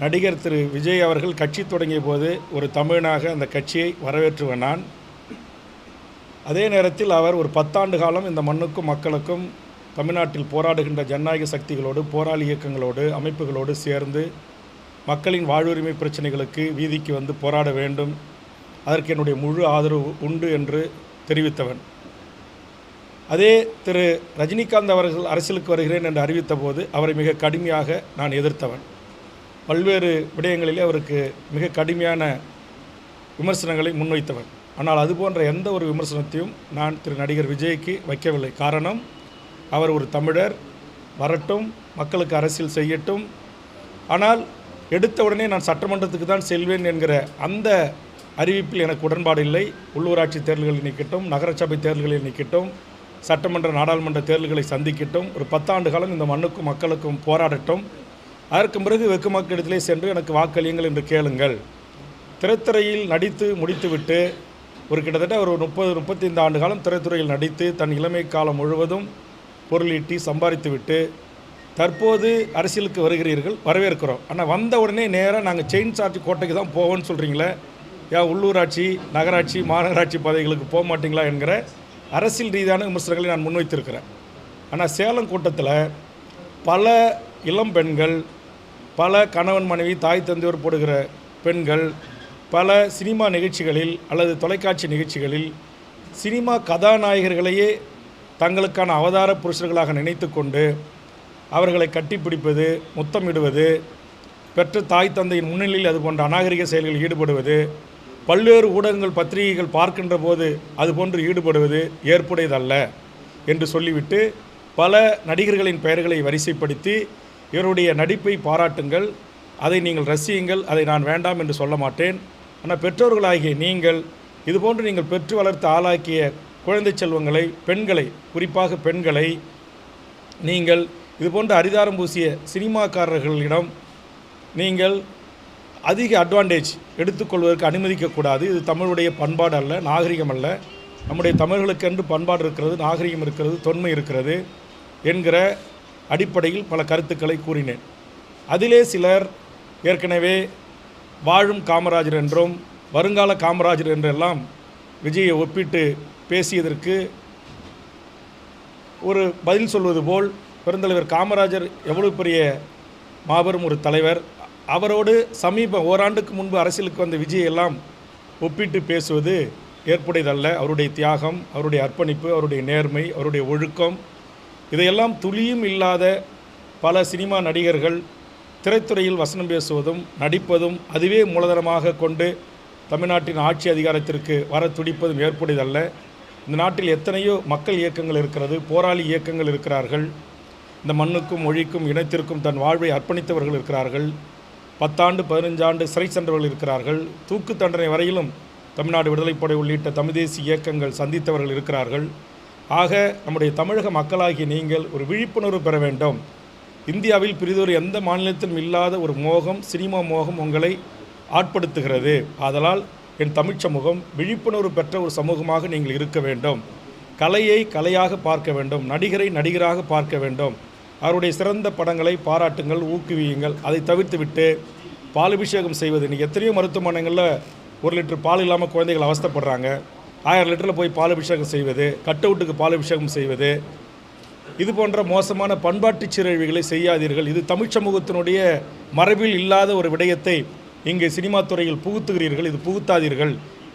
நடிகர் திரு விஜய் அவர்கள் கட்சி தொடங்கிய போது ஒரு தமிழனாக அந்த கட்சியை வரவேற்றுவன் நான். அதே நேரத்தில் அவர் ஒரு பத்தாண்டு காலம் இந்த மண்ணுக்கும் மக்களுக்கும் தமிழ்நாட்டில் போராடுகின்ற ஜனநாயக சக்திகளோடு போராளி இயக்கங்களோடு அமைப்புகளோடு சேர்ந்து மக்களின் வாழ்வுரிமை பிரச்சனைகளுக்கு வீதிக்கு வந்து போராட வேண்டும். அதற்கு என்னுடைய முழு ஆதரவு உண்டு என்று தெரிவித்தவன். அதே திரு ரஜினிகாந்த் அவர்கள் அரசியலுக்கு வருகிறேன் என்று அறிவித்த போது அவரை மிக கடுமையாக நான் எதிர்த்தவன். பல்வேறு விடயங்களிலே அவருக்கு மிக கடுமையான விமர்சனங்களை முன்வைத்தவர். ஆனால் அது போன்ற எந்த ஒரு விமர்சனத்தையும் நான் திரு நடிகர் விஜய்க்கு வைக்கவில்லை. காரணம் அவர் ஒரு தமிழர் வரட்டும் மக்களுக்கு அரசியல் செய்யட்டும். ஆனால் எடுத்த உடனே நான் சட்டமன்றத்துக்கு தான் செல்வேன் என்கிற அந்த அறிவிப்பில் எனக்கு உடன்பாடு இல்லை. உள்ளூராட்சி தேர்தல்களில் நிற்கட்டும் நகரசபை தேர்தல்களில் நிற்கட்டும் சட்டமன்ற நாடாளுமன்ற தேர்தல்களை சந்திக்கட்டும் ஒரு பத்தாண்டு காலம் இந்த மண்ணுக்கும் மக்களுக்கும் போராடட்டும். அதற்கு பிறகு வெக்கு மக்களிடத்திலே சென்று எனக்கு வாக்களியுங்கள் என்று கேளுங்கள். திரைத்துறையில் நடித்து முடித்துவிட்டு ஒரு கிட்டத்தட்ட ஒரு முப்பது முப்பத்தைந்து ஆண்டு காலம் திரைத்துறையில் நடித்து தன் இளமை காலம் முழுவதும் பொருளீட்டி சம்பாதித்துவிட்டு தற்போது அரசியலுக்கு வருகிறீர்கள் வரவேற்கிறோம். ஆனால் வந்த உடனே நேராக நாங்கள் செயின் சார்ஜ் கோட்டைக்கு தான் போவோம்னு சொல்கிறீங்களே ஏன் உள்ளூராட்சி நகராட்சி மாநகராட்சி பதவிகளுக்கு போக மாட்டீங்களா என்கிற அரசியல் ரீதியான விமர்சனங்களை நான் முன்வைத்திருக்கிறேன். ஆனால் சேலம் கூட்டத்தில் பல இளம் பெண்கள் பல கணவன் மனைவி தாய் தந்தையோர் போடுகிற பெண்கள் பல சினிமா நிகழ்ச்சிகளில் அல்லது தொலைக்காட்சி நிகழ்ச்சிகளில் சினிமா கதாநாயகர்களையே தங்களுக்கான அவதார புருஷர்களாக நினைத்து கொண்டு அவர்களை கட்டிப்பிடிப்பது முத்தமிடுவது பெற்ற தாய் தந்தையின் முன்னிலையில் அது போன்ற அநாகரிக செயல்களில் ஈடுபடுவது பல்வேறு ஊடகங்கள் பத்திரிகைகள் பார்க்கின்ற போது அதுபோன்று ஈடுபடுவது ஏற்புடையதல்ல என்று சொல்லிவிட்டு பல நடிகர்களின் பெயர்களை வரிசைப்படுத்தி இவருடைய நடிப்பை பாராட்டுங்கள். அதை நீங்கள் ரசியுங்கள். அதை நான் வேண்டாம் என்று சொல்ல மாட்டேன். ஆனால் பெற்றோர்களாகிய நீங்கள் இதுபோன்று நீங்கள் பெற்று வளர்த்து ஆளாக்கிய குழந்தை செல்வங்களை பெண்களை குறிப்பாக பெண்களை நீங்கள் இதுபோன்ற அரிதாரம் பூசிய சினிமாக்காரர்களிடம் நீங்கள் அதிக அட்வான்டேஜ் எடுத்துக்கொள்வதற்கு அனுமதிக்கக்கூடாது இது தமிழுடைய பண்பாடு அல்ல நாகரிகம் அல்ல. நம்முடைய தமிழர்களுக்கென்று பண்பாடு இருக்கிறது நாகரிகம் இருக்கிறது தொன்மை இருக்கிறது என்கிற அடிப்படையில் பல கருத்துக்களை கூறினேன். அதிலே சிலர் ஏற்கனவே வாழும் காமராஜர் என்றும் வருங்கால காமராஜர் என்றெல்லாம் விஜயை ஒப்பிட்டு பேசியதற்கு ஒரு பதில் சொல்வது போல் பெருந்தலைவர் காமராஜர் எவ்வளவு பெரிய மாபெரும் ஒரு தலைவர் அவரோடு சமீப ஓராண்டுக்கு முன்பு அரசியலுக்கு வந்த விஜய் எல்லாம் ஒப்பிட்டு பேசுவது ஏற்புடையதல்ல. அவருடைய தியாகம் அவருடைய அர்ப்பணிப்பு அவருடைய நேர்மை அவருடைய ஒழுக்கம் இதையெல்லாம் துளியும் இல்லாத பல சினிமா நடிகர்கள் திரைத்துறையில் வசனம் பேசுவதும் நடிப்பதும் அதுவே மூலதனமாக கொண்டு தமிழ்நாட்டின் ஆட்சி அதிகாரத்திற்கு வர துடிப்பதும் ஏற்புடையதல்ல. இந்த நாட்டில் எத்தனையோ மக்கள் இயக்கங்கள் இருக்கிறது போராளி இயக்கங்கள் இருக்கிறார்கள். இந்த மண்ணுக்கும் மொழிக்கும் இனத்திற்கும் தன் வாழ்வை அர்ப்பணித்தவர்கள் இருக்கிறார்கள். பத்தாண்டு பதினஞ்சாண்டு சிறை சென்றவர்கள் இருக்கிறார்கள். தூக்கு தண்டனை வரையிலும் தமிழ்நாடு விடுதலைப்படை உள்ளிட்ட தமிழ் தேசிய இயக்கங்கள் சந்தித்தவர்கள் இருக்கிறார்கள். ஆக நம்முடைய தமிழக மக்களாகிய நீங்கள் ஒரு விழிப்புணர்வு பெற வேண்டும். இந்தியாவில் பிரிதொரு எந்த மாநிலத்திலும் இல்லாத ஒரு மோகம் சினிமா மோகம் உங்களை ஆட்படுத்துகிறது. ஆதலால் என் தமிழ் சமூகம் விழிப்புணர்வு பெற்ற ஒரு சமூகமாக நீங்கள் இருக்க வேண்டும். கலையை கலையாக பார்க்க வேண்டும். நடிகரை நடிகராக பார்க்க வேண்டும். அவருடைய சிறந்த படங்களை பாராட்டுங்கள் ஊக்குவியுங்கள். அதை தவிர்த்துவிட்டு பாலபிஷேகம் செய்வது. இன்றைக்கி எத்தனையோ மருத்துவமனைகளில் ஒரு லிட்டர் பால் இல்லாமல் குழந்தைகள் அவஸ்தைப்படுறாங்க. ஆயிரம் லிட்டரில் போய் பால் அபிஷேகம் செய்வது கட் அவுட்டுக்கு பாலபிஷேகம் செய்வது. இது போன்ற மோசமான பண்பாட்டு சீரழிவுகளை செய்யாதீர்கள். இது தமிழ் சமூகத்தினுடைய மரபில் இல்லாத ஒரு விடயத்தை இங்கே சினிமா துறையில் புகுத்துகிறீர்கள். இது புகுத்தாதீர்கள்.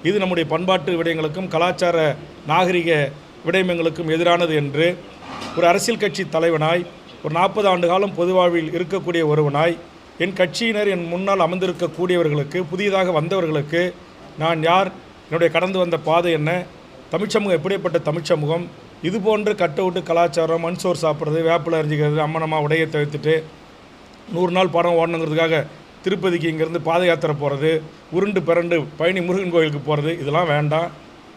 இது நம்முடைய பண்பாட்டு விடயங்களுக்கும் கலாச்சார நாகரிக விடயங்களுக்கும் எதிரானது என்று ஒரு அரசியல் கட்சி தலைவனாய் ஒரு நாற்பது ஆண்டு காலம் பொதுவாழ்வில் இருக்கக்கூடிய ஒருவனாய் என் கட்சியினர் என் முன்னால் அமர்ந்திருக்கக்கூடியவர்களுக்கு புதியதாக வந்தவர்களுக்கு நான் யார்? என்னுடைய கடந்து வந்த பாதை என்ன? தமிழ்ச்சமுகம் எப்படிப்பட்ட தமிழ்ச்சமுகம் இது போன்று கட்டவுட்டு கலாச்சாரம் மண் சோறு சாப்பிட்றது வேப்பில் அரிஞ்சிக்கிறது அம்மனம்மா உடையை தவிர்த்துட்டு நூறு நாள் படம் ஓடணுங்கிறதுக்காக திருப்பதிக்கு இங்கேருந்து பாத யாத்திரை போகிறது உருண்டு பிறண்டு பழனி முருகன் கோயிலுக்கு போகிறது இதெல்லாம் வேண்டாம்.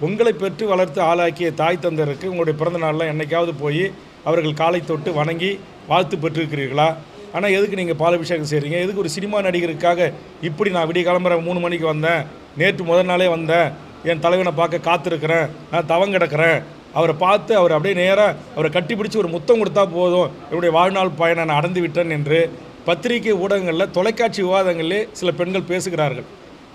உங்களை பெற்று வளர்த்து ஆளாக்கிய தாய் தந்தருக்கு உங்களுடைய பிறந்த நாளில் என்னைக்காவது போய் அவர்கள் காலை தொட்டு வணங்கி வாழ்த்து பெற்றிருக்கிறீர்களா? ஆனால் எதுக்கு நீங்கள் பாலபிஷேகம் செய்கிறீங்க எதுக்கு ஒரு சினிமா நடிகருக்காக இப்படி நான் விடிய கிளம்புற மூணு மணிக்கு வந்தேன் நேற்று முதல் நாளே வந்தேன் என் தலைவனை பார்க்க காத்திருக்கிறேன். நான் தவம் கிடக்கிறேன். அவரை பார்த்து அவர் அப்படியே நேராக அவரை கட்டிப்பிடிச்சு ஒரு முத்தம் கொடுத்தா போதும். என்னுடைய வாழ்நாள் பயனை நான் அடைந்து விட்டேன் என்று பத்திரிகை ஊடகங்களில் தொலைக்காட்சி விவாதங்களிலே சில பெண்கள் பேசுகிறார்கள்.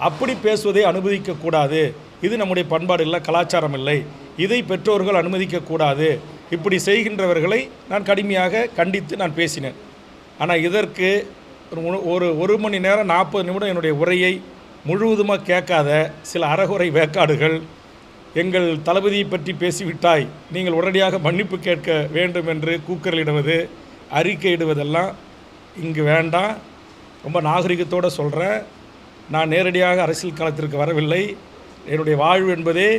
அப்படி பேசுவதை அனுமதிக்கக்கூடாது இது நம்முடைய பண்பாடு இல்லை கலாச்சாரம் இல்லை. இதை பெற்றோர்கள் அனுமதிக்கக்கூடாது இப்படி செய்கின்றவர்களை நான் கடுமையாக கண்டித்து நான் பேசினேன். ஆனால் இதற்கு ஒரு ஒரு ஒரு மணி நேரம் நாற்பது நிமிடம் என்னுடைய உரையை முழுவதுமாக கேட்காத சில அறகுறை வேக்காடுகள் எங்கள் தளபதியை பற்றி பேசிவிட்டாய். நீங்கள் உடனடியாக மன்னிப்பு கேட்க வேண்டும் என்று கூக்கரலிடுவது அறிக்கையிடுவதெல்லாம் இங்கு வேண்டாம். ரொம்ப நாகரிகத்தோடு சொல்கிறேன் நான் நேரடியாக அரசியல் காலத்திற்கு வரவில்லை. என்னுடைய வாழ்வு என்பதே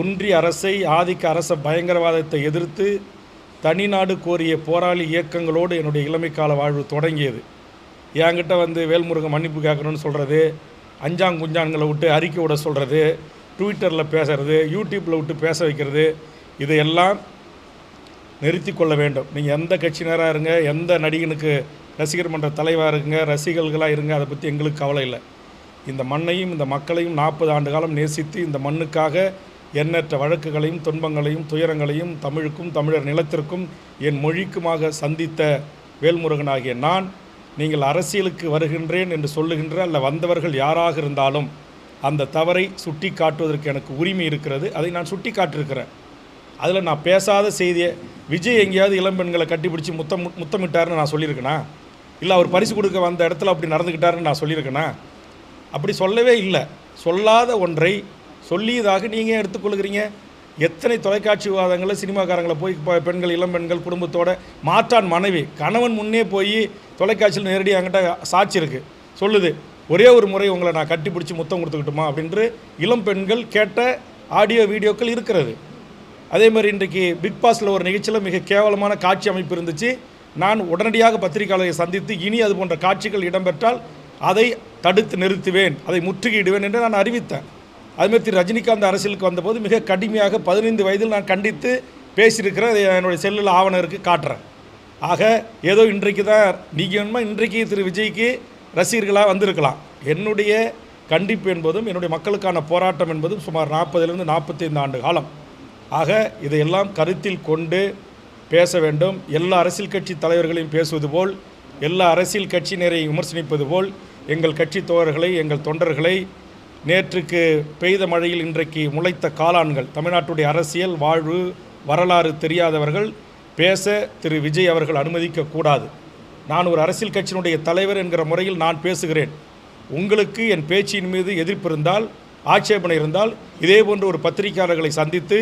ஒன்றிய அரசை ஆதிக்க அரச பயங்கரவாதத்தை எதிர்த்து தனிநாடு கோரிய போராளி இயக்கங்களோடு என்னுடைய இளமைக்கால வாழ்வு தொடங்கியது. என்கிட்ட வந்து வேல்முருகன் மன்னிப்பு கேட்கணும்னு சொல்கிறது அஞ்சாங்குஞ்சான்களை விட்டு அறிக்கை விட சொல்கிறது ட்விட்டரில் பேசுகிறது யூடியூப்பில் விட்டு பேச வைக்கிறது இதையெல்லாம் நிறுத்தி கொள்ள வேண்டும். நீங்கள் எந்த கட்சியினராக இருங்க எந்த நடிகனுக்கு ரசிகர் மன்ற தலைவாக இருங்க ரசிகர்களாக இருங்க அதை பற்றி எங்களுக்கு கவலை இல்லை. இந்த மண்ணையும் இந்த மக்களையும் நாற்பது ஆண்டு காலம் நேசித்து இந்த மண்ணுக்காக எண்ணற்ற வழக்குகளையும் துன்பங்களையும் துயரங்களையும் தமிழுக்கும் தமிழர் நிலத்திற்கும் என் மொழிக்குமாக சந்தித்த வேல்முருகனாகிய நான் நீங்கள் அரசியலுக்கு வருகின்றேன் என்று சொல்லுகின்ற அல்ல வந்தவர்கள் யாராக இருந்தாலும் அந்த தவறை சுட்டி காட்டுவதற்கு எனக்கு உரிமை இருக்கிறது. அதை நான் சுட்டி காட்டிருக்கிறேன் அதில் நான் பேசாத செய்தியை விஜய் எங்கேயாவது இளம்பெண்களை கட்டிப்பிடிச்சு முத்தம் முத்தமிட்டாருன்னு நான் சொல்லியிருக்கேனா? இல்லை அவர் பரிசு கொடுக்க வந்த இடத்துல அப்படி நடந்துக்கிட்டாருன்னு நான் சொல்லியிருக்கேனா? அப்படி சொல்லவே இல்லை. சொல்லாத ஒன்றை சொல்லியதாக நீங்கள் எடுத்துக்கொள்கிறீங்க? எத்தனை தொலைக்காட்சி விவாதங்களில் சினிமாக்காரங்களை போய் இப்போ பெண்கள் இளம் பெண்கள் குடும்பத்தோட மாற்றான் மனைவி. கணவன் முன்னே போய் தொலைக்காட்சியில் நேரடியாக என்கிட்ட சாட்சி இருக்குது சொல்லுது ஒரே ஒரு முறை உங்களை நான் கட்டி பிடிச்சி முத்தம் கொடுத்துக்கிட்டுமா? அப்படின்று இளம் பெண்கள் கேட்ட ஆடியோ வீடியோக்கள் இருக்கிறது. அதே மாதிரி இன்றைக்கு பிக் பாஸில் ஒரு நிகழ்ச்சியில் மிக கேவலமான காட்சி அமைப்பு இருந்துச்சு. நான் உடனடியாக பத்திரிகையாளரை சந்தித்து இனி அது போன்ற காட்சிகள் இடம்பெற்றால் அதை தடுத்து நிறுத்துவேன் அதை முற்றுகையிடுவேன் என்று நான் அறிவித்தேன். அதுமாதிரி திரு ரஜினிகாந்த் அரசியலுக்கு வந்தபோது மிக கடுமையாக பதினைந்து வயதில் நான் கண்டித்து பேசியிருக்கிறேன். அதை என்னுடைய செல்லில் ஆவணம் இருக்குது காட்டுறேன். ஆக ஏதோ இன்றைக்கு தான் நீங்கள் வேணுமா இன்றைக்கு திரு விஜய்க்கு ரசிகர்களாக வந்திருக்கலாம். என்னுடைய கண்டிப்பு என்பதும் என்னுடைய மக்களுக்கான போராட்டம் என்பதும் சுமார் நாற்பதுலேருந்து நாற்பத்தைந்து ஆண்டு காலம். ஆக இதையெல்லாம் கருத்தில் கொண்டு பேச வேண்டும். எல்லா அரசியல் கட்சி தலைவர்களையும் பேசுவது போல் எல்லா அரசியல் கட்சியினரை விமர்சனிப்பது போல் எங்கள் கட்சி தோழர்களை எங்கள் தொண்டர்களை நேற்றுக்கு பெய்த மழையில் இன்றைக்கு முளைத்த காளான்கள். தமிழ்நாட்டுடைய அரசியல் வாழ்வு வரலாறு தெரியாதவர்கள் பேச திரு. விஜய் அவர்கள் அனுமதிக்கக்கூடாது நான் ஒரு அரசியல் கட்சியினுடைய தலைவர் என்கிற முறையில் நான் பேசுகிறேன். உங்களுக்கு என் பேச்சின் மீது எதிர்ப்பு இருந்தால் ஆட்சேபனை இருந்தால் இதே போன்ற ஒரு பத்திரிகையாளர்களை சந்தித்து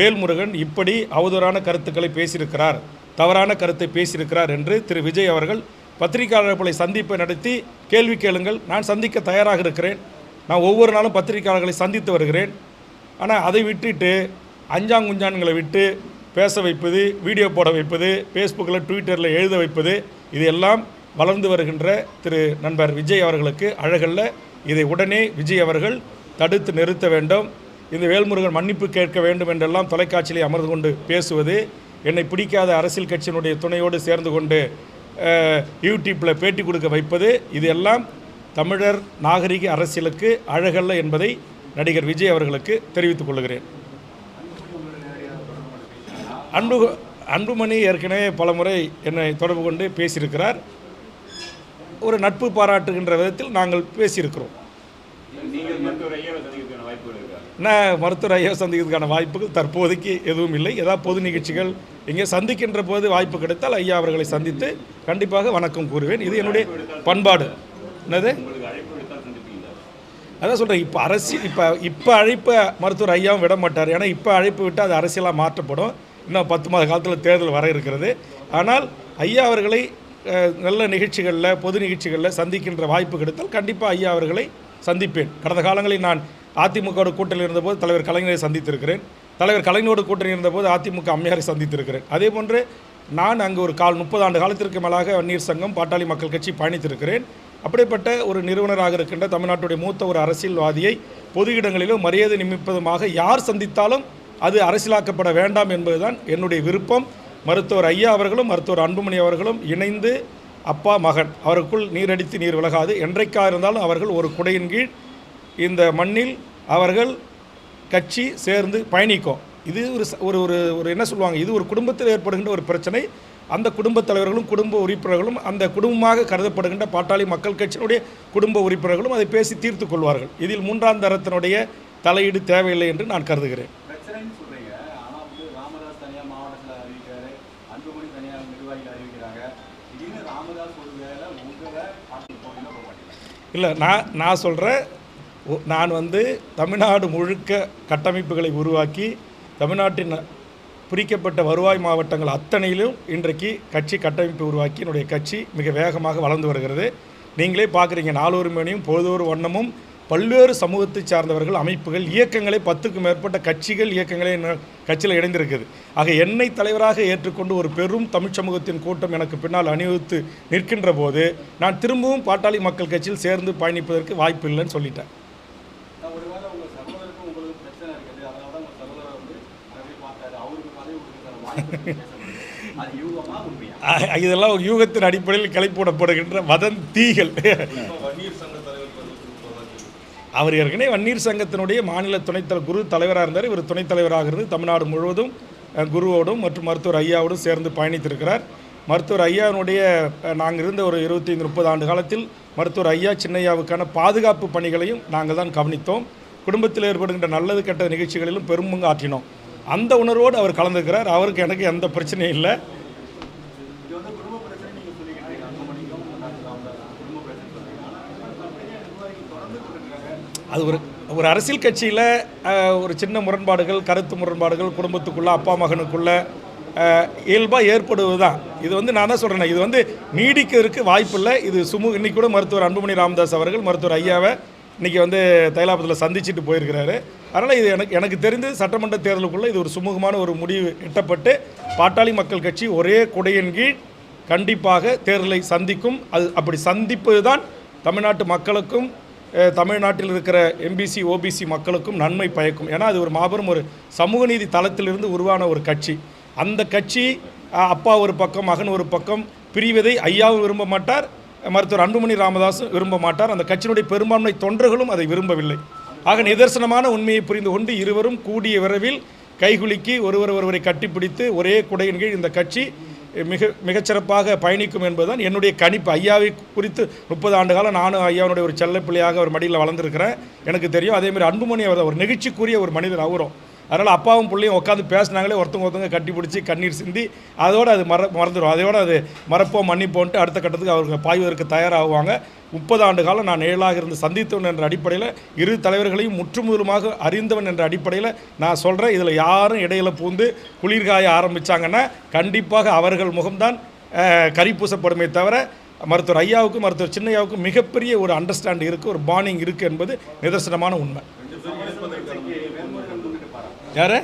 வேல்முருகன் இப்படி அவதூறான கருத்துக்களை பேசியிருக்கிறார் தவறான கருத்தை பேசியிருக்கிறார் என்று திரு. விஜய் அவர்கள் பத்திரிகையாளர்களை சந்திப்பை நடத்தி கேள்வி கேளுங்கள். நான் சந்திக்க தயாராக இருக்கிறேன். நான் ஒவ்வொரு நாளும் பத்திரிகையாளர்களை சந்தித்து வருகிறேன். ஆனால் அதை விட்டுட்டு அஞ்சாங்குஞ்சான்களை விட்டு பேச வைப்பது வீடியோ போட வைப்பது ஃபேஸ்புக்கில் ட்விட்டரில் எழுத வைப்பது இது எல்லாம் வளர்ந்து வருகின்ற திரு நண்பர் விஜய் அவர்களுக்கு அழகல்ல. இதை உடனே விஜய் அவர்கள் தடுத்து நிறுத்த வேண்டும். இந்த வேல்முருகன் மன்னிப்பு கேட்க வேண்டும் என்றெல்லாம் தொலைக்காட்சியிலே அமர்ந்து கொண்டு பேசுவது என்னை பிடிக்காத அரசியல் கட்சியினுடைய துணையோடு சேர்ந்து கொண்டு யூடியூப்பில் பேட்டி கொடுக்க வைப்பது இது எல்லாம் தமிழர் நாகரிக அரசியலுக்கு அழகல்ல என்பதை நடிகர் விஜய் அவர்களுக்கு தெரிவித்துக் கொள்கிறேன். அன்பு அன்புமணி ஏற்கனவே பலமுறை என்னை தொடர்பு கொண்டு பேசியிருக்கிறார். ஒரு நட்பு பாராட்டுகின்ற விதத்தில் நாங்கள் பேசியிருக்கிறோம். நான் மருத்துவர் ஐயா சந்திக்கிறதுக்கான வாய்ப்புகள் தற்போதைக்கு எதுவும் இல்லை. ஏதாவது பொது நிகழ்ச்சிகள் இங்கே சந்திக்கின்ற போது வாய்ப்பு கிடைத்தால் ஐயா அவர்களை சந்தித்து கண்டிப்பாக வணக்கம் கூறுவேன். இது என்னுடைய பண்பாடு. என்னது? அதான் சொல்கிறேன் இப்போ அரசியல் இப்போ இப்போ அழைப்பை மருத்துவர் ஐயாவும் விட மாட்டார். ஏன்னா இப்போ அழைப்பு விட்டால் அது அரசியலாக மாற்றப்படும். இன்னும் பத்து மாத காலத்தில் தேர்தல் வர இருக்கிறது. ஆனால் ஐயா அவர்களை நல்ல நிகழ்ச்சிகளில் பொது நிகழ்ச்சிகளில் சந்திக்கின்ற வாய்ப்பு கிடைத்தால் கண்டிப்பாக ஐயா அவர்களை சந்திப்பேன். கடந்த காலங்களில் நான் அதிமுகவோட கூட்டணியில் இருந்தபோது தலைவர் கலைஞரை சந்தித்திருக்கிறேன். தலைவர் கலைஞரோட கூட்டணி இருந்தபோது அதிமுக அம்மையாரை சந்தித்திருக்கிறேன். அதே போன்று நான் அங்கு ஒரு கால் முப்பது ஆண்டு காலத்திற்கு மேலாக வன்னியர் சங்கம் பாட்டாளி மக்கள் கட்சி பயணித்திருக்கிறேன். அப்படிப்பட்ட ஒரு நிறுவனராக இருக்கின்ற தமிழ்நாட்டுடைய மூத்த ஒரு அரசியல்வாதியை பொது இடங்களிலும் மரியாதை நிமிப்பதுமாக யார் சந்தித்தாலும் அது அரசியலாக்கப்பட வேண்டாம் என்பதுதான் என்னுடைய விருப்பம். மருத்துவர் ஐயா அவர்களும் மருத்துவர் அன்புமணி அவர்களும் இணைந்து அப்பா மகன் அவருக்குள் நீரடித்து நீர் விலகாது. என்றைக்காக இருந்தாலும் அவர்கள் ஒரு குடையின் கீழ் இந்த மண்ணில் அவர்கள் கட்சி சேர்ந்து பயணிக்கும். இது ஒரு ஒரு ஒரு ஒரு என்ன சொல்லுவாங்க? இது ஒரு குடும்பத்தில் ஏற்படுகின்ற ஒரு பிரச்சனை. அந்த குடும்பத் தலைவர்களும் குடும்ப உறுப்பினர்களும் அந்த குடும்பமாக கருதப்படுகின்ற பாட்டாளி மக்கள் கட்சியினுடைய குடும்ப உறுப்பினர்களும் அதை பேசி தீர்த்து கொள்வார்கள். இதில் மூன்றாம் தரத்தினுடைய தலையீடு தேவையில்லை என்று நான் கருதுகிறேன். இல்லை நான் நான் சொல்கிறேன் நான் வந்து தமிழ்நாடு முழுக்க கட்டமைப்புகளை உருவாக்கி தமிழ்நாட்டின் பிரிக்கப்பட்ட வருவாய் மாவட்டங்கள் அத்தனையிலும் இன்றைக்கு கட்சி கட்டமைப்பு உருவாக்கி என்னுடைய கட்சி மிக வேகமாக வளர்ந்து வருகிறது. நீங்களே பார்க்குறீங்க நாலொரு மணியும் பொழுதொரு வண்ணமும் பல்வேறு சமூகத்தை சார்ந்தவர்கள் அமைப்புகள் இயக்கங்களை பத்துக்கும் மேற்பட்ட கட்சிகள் இயக்கங்களே கட்சியில் இணைந்திருக்குது. ஆக என்னை தலைவராக ஏற்றுக்கொண்டு ஒரு பெரும் தமிழ் சமூகத்தின் கூட்டம் எனக்கு பின்னால் அணிவகுத்து நிற்கின்ற போது நான் திரும்பவும் பாட்டாளி மக்கள் கட்சியில் சேர்ந்து பயணிப்பதற்கு வாய்ப்பு இல்லைன்னு சொல்லிட்டேன் நான் ஒருவேளை உங்க சகோதரருக்கும் உங்களுக்கு பிரச்சனை இருக்குது அதனால தான் உங்க சகோதரர் வந்து அதை போய் பார்த்தாரு அவருக்கு பதவி கொடுக்குற வாய்ப்பு இருக்குன்னு பேசப்படுது அது யூகமா உண்மையா அஹ் இதெல்லாம் ஒரு யூகத்தின் அடிப்படையில் கிளப்பிவிடப்படுகின்ற வதந்திகள் அவர் ஏற்கனவே வன்னீர் சங்கத்தினுடைய மாநில துணைத்தல குரு தலைவராக இருந்தார். இவர் துணைத் தலைவராக இருந்து தமிழ்நாடு முழுவதும் குருவோடும் மற்றும் மருத்துவர் ஐயாவோடும் சேர்ந்து பயணித்திருக்கிறார். மருத்துவர் ஐயாவினுடைய நாங்கள் இருந்த ஒரு இருபத்தைந்து முப்பது ஆண்டு காலத்தில் மருத்துவர் ஐயா சின்னையாவுக்கான பாதுகாப்பு பணிகளையும் நாங்கள் தான் கவனித்தோம். குடும்பத்தில் ஏற்படுகின்ற நல்லது கெட்ட நிகழ்ச்சிகளிலும் பெரும்பங்கு ஆற்றினோம். அந்த உணர்வோடு அவர் கலந்துக்கிறார். அவருக்கு எனக்கு எந்த பிரச்சனையும் இல்லை. அது ஒரு ஒரு அரசியல் கட்சியில் ஒரு சின்ன முரண்பாடுகள் கருத்து முரண்பாடுகள் குடும்பத்துக்குள்ளே அப்பா மகனுக்குள்ள இயல்பாக ஏற்படுவது தான் இது வந்து நான் தான் சொல்கிறேன் இது வந்து நீடிக்கிறதுக்கு வாய்ப்பில்லை இது சுமு இன்னைக்கு கூட மருத்துவர் அன்புமணி ராமதாஸ் அவர்கள் மருத்துவர் ஐயாவை இன்றைக்கி வந்து தைலாபத்தில் சந்திச்சுட்டு போயிருக்கிறாரு. அதனால் இது எனக்கு எனக்கு தெரிந்து சட்டமன்ற தேர்தலுக்குள்ளே இது ஒரு சுமூகமான ஒரு முடிவு எட்டப்பட்டு பாட்டாளி மக்கள் கட்சி ஒரே குடையின் கீழ் கண்டிப்பாக தேர்தலை சந்திக்கும். அது அப்படி சந்திப்பது தான் தமிழ்நாட்டு மக்களுக்கும் தமிழ்நாட்டில் இருக்கிற எம்பிசி ஓபிசி மக்களுக்கும் நன்மை பயக்கும். ஏன்னா அது ஒரு மாபெரும் ஒரு சமூக நீதி தளத்திலிருந்து உருவான ஒரு கட்சி. அந்த கட்சி அப்பா ஒரு பக்கம் மகன் ஒரு பக்கம் பிரிவதை ஐயாவும் விரும்ப மாட்டார். மருத்துவர் அன்புமணி ராமதாஸ் விரும்ப மாட்டார். அந்த கட்சியினுடைய பெரும்பான்மை தொண்டர்களும் அதை விரும்பவில்லை. ஆக நிதர்சனமான உண்மையை புரிந்து கொண்டு இருவரும் கூடிய விரைவில் கைகுலுக்கி ஒருவர் ஒருவரை கட்டிப்பிடித்து ஒரே குடையின் கீழ் இந்த கட்சி மிக மிகச்சிறப்பாக பயணிக்கும் என்பதுதான் என்னுடைய கணிப்பு. ஐயாவை குறித்து முப்பது ஆண்டு காலம் நானும் ஐயாவுடைய ஒரு செல்லப்பிள்ளையாக ஒரு மடியில் வளர்ந்துருக்கிறேன். எனக்கு தெரியும் அதேமாதிரி அன்புமணி அவர் ஒரு நெகிழ்ச்சிக்குரிய ஒரு மனிதர் அவரும். அதனால் அப்பாவும் பிள்ளையும் உட்காந்து பேசினாங்களே ஒருத்தவங்க ஒருத்தவங்க கட்டி பிடிச்சி கண்ணீர் சிந்தி அதோடு அது மற மறந்துடும் அதோட அது மறப்போம் மன்னிப்போன்ட்டு அடுத்த கட்டத்துக்கு அவங்க பாய்வதற்கு தயாராகுவாங்க. முப்பது ஆண்டு காலம் நான் ஏழாக இருந்து சந்தித்தவன் என்ற அடிப்படையில் இரு தலைவர்களையும் முற்றுமுதலுமாக அறிந்தவன் என்ற அடிப்படையில் நான் சொல்கிறேன் இதில் யாரும் இடையில பூந்து குளிர்காய ஆரம்பித்தாங்கன்னா கண்டிப்பாக அவர்கள் முகம்தான் கரிப்பூசப்படுமே தவிர மருத்துவர் ஐயாவுக்கும் மருத்துவர் சின்னையாவுக்கும் மிகப்பெரிய ஒரு அண்டர்ஸ்டாண்ட் இருக்குது ஒரு பாண்டிங் இருக்குது என்பது நிதர்சனமான உண்மை. யார்?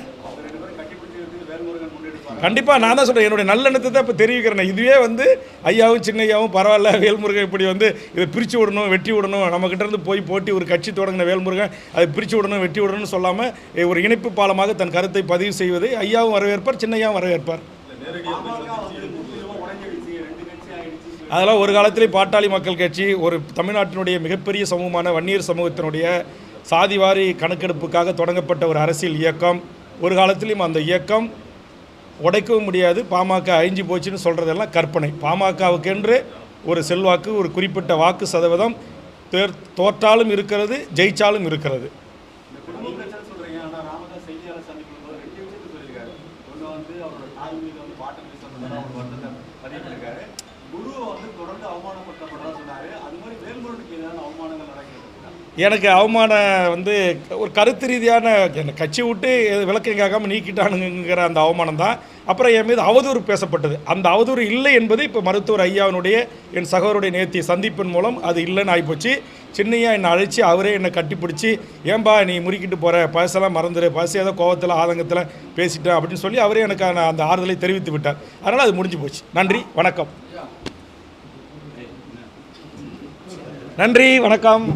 கண்டிப்பாக நான் தான் சொல்கிறேன் என்னுடைய நல்லெண்ணத்தை தான் இப்போ தெரிவிக்கிறேன். இதுவே வந்து ஐயாவும் சின்னையாவும் பரவாயில்ல வேல்முருகன் இப்படி வந்து இதை பிரித்து விடணும் வெட்டி விடணும். நம்மக்கிட்ட இருந்து போய் போட்டி ஒரு கட்சி தொடங்கின வேல்முருகன் அதை பிரித்து விடணும் வெட்டி விடணும்னு சொல்லாமல் ஒரு இணைப்பு பாலமாக தன் கருத்தை பதிவு செய்வது ஐயாவும் வரவேற்பார் சின்னையாவும் வரவேற்பார். அதெல்லாம் ஒரு காலத்திலே பாட்டாளி மக்கள் கட்சி ஒரு தமிழ்நாட்டினுடைய மிகப்பெரிய சமூகமான வன்னியர் சமூகத்தினுடைய சாதிவாரி கணக்கெடுப்புக்காக தொடங்கப்பட்ட ஒரு அரசியல் இயக்கம். ஒரு காலத்திலும் அந்த இயக்கம் உடைக்கவும் முடியாது. பாமக அழிஞ்சு போச்சுன்னு சொல்கிறதெல்லாம் கற்பனை. பாமகவுக்கென்று ஒரு செல்வாக்கு ஒரு குறிப்பிட்ட வாக்கு சதவீதம் தோற்றாலும் இருக்கிறது ஜெயிச்சாலும் இருக்கிறது இந்த குடும்ப பிரச்சனை சொல்றீங்க ஆனா ராமதாஸ் செய்தியாளர் சந்திக்கும் போது ரெண்டு விஷயத்தை சொல்லியிருக்காரு ஒண்ணு வந்து அவரோட தாய் மீது வந்து பாட்டம் பேசப்பட்டதா ஒரு வருத்தத்தை பதிவு பண்ணிருக்காரு குருவை வந்து தொடர்ந்து அவமானப்படுத்தப்பட்டதா சொன்னாரு அது மாதிரி வேல்முருகனுக்கு எதிரான அவமானங்கள் நடக்கிறது எனக்கு அவமானம் வந்து ஒரு கருத்து ரீதியான என்னை கட்சி விட்டு விளக்கம் கேட்காம நீக்கிட்டானுங்கிற அந்த அவமானம் தான். அப்புறம் என் மீது அவதூறு பேசப்பட்டது. அந்த அவதூறு இல்லை என்பது இப்போ மருத்துவர் ஐயாவினுடைய என் சகோருடைய நேர்த்தியை சந்திப்பின் மூலம் அது இல்லைன்னு ஆகிப்போச்சு சின்னையா என்னை அழைச்சி அவரே என்னை கட்டிப்பிடிச்சி ஏன்பா நீ முறுக்கிட்டு போகிற பழசெல்லாம் மறந்துடு பழசு ஏதோ கோவத்தில் ஆதங்கத்தில் பேசிட்டேன் அப்படின்னு சொல்லி அவரே எனக்கு அந்த ஆறுதலை தெரிவித்து விட்டார். அதனால் அது முடிஞ்சு போச்சு. நன்றி வணக்கம். நன்றி வணக்கம்.